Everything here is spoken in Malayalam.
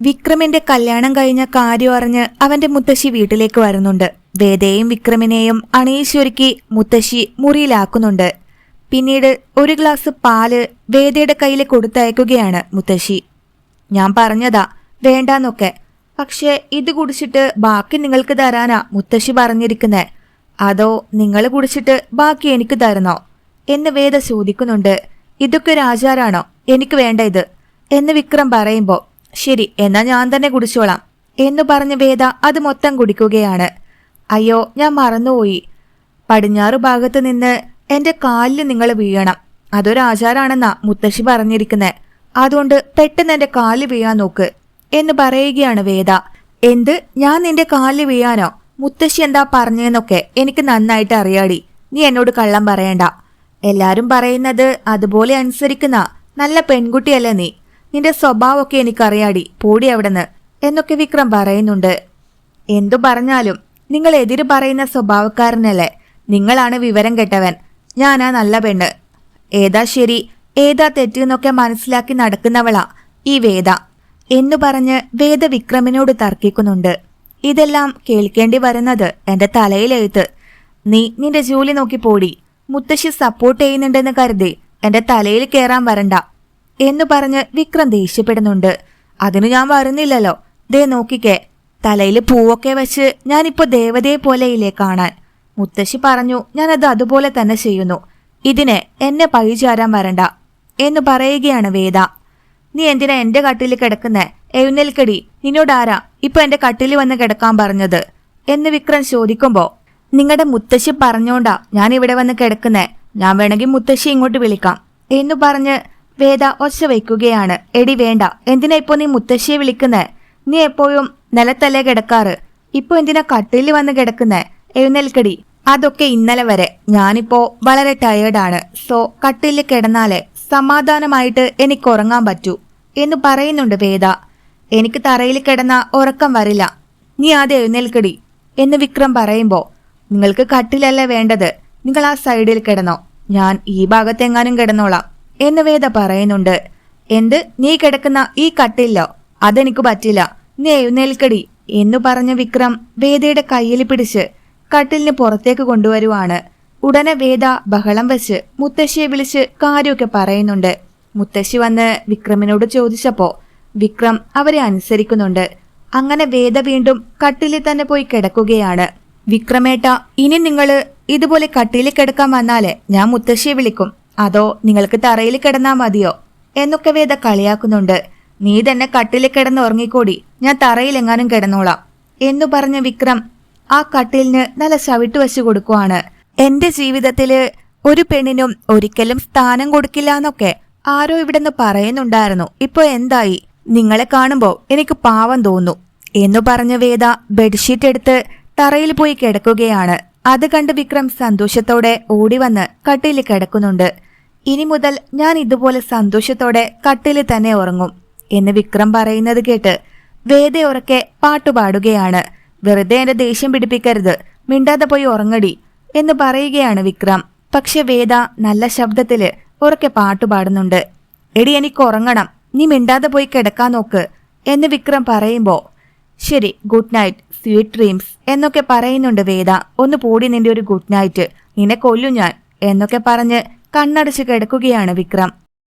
വിക്രമിന്റെ കല്യാണം കഴിഞ്ഞ കാര്യം അറിഞ്ഞ് അവന്റെ മുത്തശ്ശി വീട്ടിലേക്ക് വരുന്നുണ്ട്. വേദയെയും വിക്രമിനെയും അണയിച്ചൊരുക്കി മുത്തശ്ശി മുറിയിലാക്കുന്നുണ്ട്. പിന്നീട് ഒരു ഗ്ലാസ് പാൽ വേദയുടെ കയ്യിൽ കൊടുത്തയക്കുകയാണ് മുത്തശ്ശി. ഞാൻ പറഞ്ഞതാ വേണ്ടാന്നൊക്കെ. പക്ഷേ ഇത് കുടിച്ചിട്ട് ബാക്കി നിങ്ങൾക്ക് തരാനാ മുത്തശ്ശി പറഞ്ഞിരിക്കുന്നേ. അതോ നിങ്ങൾ കുടിച്ചിട്ട് ബാക്കി എനിക്ക് തരണോ? എന്ന് വേദ ചോദിക്കുന്നുണ്ട്. ഇതൊക്കെ ഒരു ആചാരാണോ എനിക്ക് വേണ്ട ഇത്. എന്ന് വിക്രം പറയുമ്പോ ശരി എന്നാ ഞാൻ തന്നെ കുടിച്ചോളാം. എന്ന് പറഞ്ഞ് വേദ അത് മൊത്തം കുടിക്കുകയാണ്. അയ്യോ ഞാൻ മറന്നുപോയി. പടിഞ്ഞാറ് ഭാഗത്ത് നിന്ന് എന്റെ കാലിൽ നിങ്ങൾ വീഴണം. അതൊരാചാരാണെന്നാ മുത്തശ്ശി പറഞ്ഞിരിക്കുന്നെ. അതുകൊണ്ട് പെട്ടെന്ന് എന്റെ കാലിൽ വീഴാൻ നോക്ക്. എന്ന് പറയുകയാണ് വേദ. എന്ത്? ഞാൻ നിന്റെ കാലിൽ വീഴാനോ? മുത്തശ്ശി എന്താ പറഞ്ഞെന്നൊക്കെ എനിക്ക് നന്നായിട്ട് അറിയാടി. നീ എന്നോട് കള്ളം പറയണ്ട. എല്ലാരും പറയുന്നത് അതുപോലെ അനുസരിക്കുന്ന നല്ല പെൺകുട്ടിയല്ലേ നീ. നിന്റെ സ്വഭാവമൊക്കെ എനിക്കറിയാടി. പോടി അവിടെന്ന്. എന്നൊക്കെ വിക്രം പറയുന്നുണ്ട്. എന്തു പറഞ്ഞാലും നിങ്ങൾ എതിര് പറയുന്ന സ്വഭാവക്കാരനല്ലേ. നിങ്ങളാണ് വിവരം കെട്ടവൻ. ഞാനാ നല്ല പെണ്ണ്. ഏതാ ശരി? ഏതാ തെറ്റെന്നൊക്കെ മനസ്സിലാക്കി നടക്കുന്നവളാ ഈ വേദ. എന്നു പറഞ്ഞ് വേദ വിക്രമിനോട് തർക്കിക്കുന്നുണ്ട്. ഇതെല്ലാം കേൾക്കേണ്ടി വരുന്നത് എന്റെ തലയിലെഴുത്ത്. നീ നിന്റെ ജോലി നോക്കി പോടി. മുത്തശ്ശി സപ്പോർട്ട് ചെയ്യുന്നുണ്ടെന്ന് കരുതി എന്റെ തലയിൽ കയറാൻ വരണ്ട. എന്ന് പറഞ്ഞ് വിക്രം ദേഷ്യപ്പെടുന്നുണ്ട്. അതിന് ഞാൻ വരുന്നില്ലല്ലോ. ദേ നോക്കിക്കേ. തലയിൽ പൂവൊക്കെ വെച്ച് ഞാനിപ്പോ ദേവതയെ പോലെയില്ലേ കാണാൻ. മുത്തശ്ശി പറഞ്ഞു ഞാനത് അതുപോലെ തന്നെ ചെയ്യുന്നു. ഇതിനെ എന്നെ പഴിചാരാൻ വരണ്ട എന്ന് പറയുകയാണ് വേദ. നീ എന്തിനാ എന്റെ കട്ടിൽ കിടക്കുന്നേ? എഴുന്നേൽക്കടി. നിന്നോടാരാ ഇപ്പൊ എന്റെ കട്ടിൽ വന്ന് കിടക്കാൻ പറഞ്ഞത്? എന്ന് വിക്രം ചോദിക്കുമ്പോ നിങ്ങളുടെ മുത്തശ്ശി പറഞ്ഞോണ്ടാ ഞാൻ ഇവിടെ വന്ന് കിടക്കുന്നേ. ഞാൻ വേണമെങ്കിൽ മുത്തശ്ശി ഇങ്ങോട്ട് വിളിക്കാം എന്ന് പറഞ്ഞ് വേദ ഒച്ച വയ്ക്കുകയാണ്. എടി വേണ്ട. എന്തിനാ ഇപ്പോ നീ മുത്തശ്ശിയെ വിളിക്കുന്നേ? നീ എപ്പോഴും നിലത്തല്ലേ കിടക്കാറ്? ഇപ്പൊ എന്തിനാ കട്ടിൽ വന്ന് കിടക്കുന്നേ? എഴുന്നേൽക്കടി. അതൊക്കെ ഇന്നലെ വരെ. ഞാനിപ്പോ വളരെ ടയേർഡാണ് സോ കട്ടിലിൽ കിടന്നാലേ സമാധാനമായിട്ട് എനിക്ക് ഉറങ്ങാൻ പറ്റൂ. എന്ന് പറയുന്നുണ്ട് വേദ. എനിക്ക് തറയിൽ കിടന്ന ഉറക്കം വരില്ല. നീ ആദ്യം എഴുന്നേൽക്കടി. എന്ന് വിക്രം പറയുമ്പോ നിങ്ങൾക്ക് കട്ടിലല്ലേ വേണ്ടത്? നിങ്ങൾ ആ സൈഡിൽ കിടന്നോ. ഞാൻ ഈ ഭാഗത്തെങ്ങാനും കിടന്നോളാം. എന്ന് വേദ പറയുന്നുണ്ട്. എന്ത്? നീ കിടക്കുന്ന ഈ കട്ടില്ലോ? അതെനിക്ക് പറ്റില്ല. നീ എഴുന്നേൽക്കടി എന്നു പറഞ്ഞ വിക്രം വേദയുടെ കയ്യിൽ പിടിച്ച് കട്ടിലിന് പുറത്തേക്ക് കൊണ്ടുവരുവാണ്. ഉടനെ വേദ ബഹളം വെച്ച് മുത്തശ്ശിയെ വിളിച്ച് കാര്യമൊക്കെ പറയുന്നുണ്ട്. മുത്തശ്ശി വന്ന് വിക്രമിനോട് ചോദിച്ചപ്പോ വിക്രം അവരെ അനുസരിക്കുന്നുണ്ട്. അങ്ങനെ വേദ വീണ്ടും കട്ടിലിൽ തന്നെ പോയി കിടക്കുകയാണ്. വിക്രമേട്ട ഇനി നിങ്ങൾ ഇതുപോലെ കട്ടിലിൽ കിടക്കാൻ വന്നാലേ ഞാൻ മുത്തശ്ശിയെ വിളിക്കും. അതോ നിങ്ങൾക്ക് തറയിൽ കിടന്നാ മതിയോ? എന്നൊക്കെ വേദ കളിയാക്കുന്നുണ്ട്. നീ തന്നെ കട്ടിൽ കിടന്ന് ഉറങ്ങിക്കൂടി. ഞാൻ തറയിൽ എങ്ങാനും കിടന്നോളാം. എന്നു പറഞ്ഞ വിക്രം ആ കട്ടിലിന് നല്ല ചവിട്ട് വെച്ചു കൊടുക്കുവാണ്. എന്റെ ജീവിതത്തിൽ ഒരു പെണ്ണിനും ഒരിക്കലും സ്ഥാനം കൊടുക്കില്ല എന്നൊക്കെ ആരോ ഇവിടെന്ന് പറയുന്നുണ്ടായിരുന്നു. ഇപ്പൊ എന്തായി? നിങ്ങളെ കാണുമ്പോ എനിക്ക് പാവം തോന്നുന്നു. എന്നു പറഞ്ഞ വേദ ബെഡ്ഷീറ്റ് എടുത്ത് തറയിൽ പോയി കിടക്കുകയാണ്. അത് കണ്ട് വിക്രം സന്തോഷത്തോടെ ഓടി വന്ന് കട്ടിൽ കിടക്കുന്നുണ്ട്. ഇനി മുതൽ ഞാൻ ഇതുപോലെ സന്തോഷത്തോടെ കട്ടിലിൽ തന്നെ ഉറങ്ങും എന്ന് വിക്രം പറയുന്നത് കേട്ട് വേദ ഉറക്കെ പാട്ടുപാടുകയാണ്. വെറുതെ എന്റെ ദേഷ്യം പിടിപ്പിക്കരുത്. മിണ്ടാതെ പോയി ഉറങ്ങടി എന്ന് പറയുകയാണ് വിക്രം. പക്ഷെ വേദ നല്ല ശബ്ദത്തിൽ ഉറക്കെ പാട്ടുപാടുന്നുണ്ട്. എടി എനിക്ക് ഉറങ്ങണം. നീ മിണ്ടാതെ പോയി കിടക്കാൻ നോക്ക് എന്ന് വിക്രം പറയുമ്പോ ശരി ഗുഡ് നൈറ്റ് സ്വീറ്റ് ഡ്രീംസ് എന്നൊക്കെ പറയുന്നുണ്ട് വേദ. ഒന്ന് പൂടി നിന്റെ ഒരു ഗുഡ് നൈറ്റ്. നിന്നെ കൊല്ലു ഞാൻ എന്നൊക്കെ പറഞ്ഞ് കണ്ണടച്ച് കിടക്കുകയാണ് വിക്രം.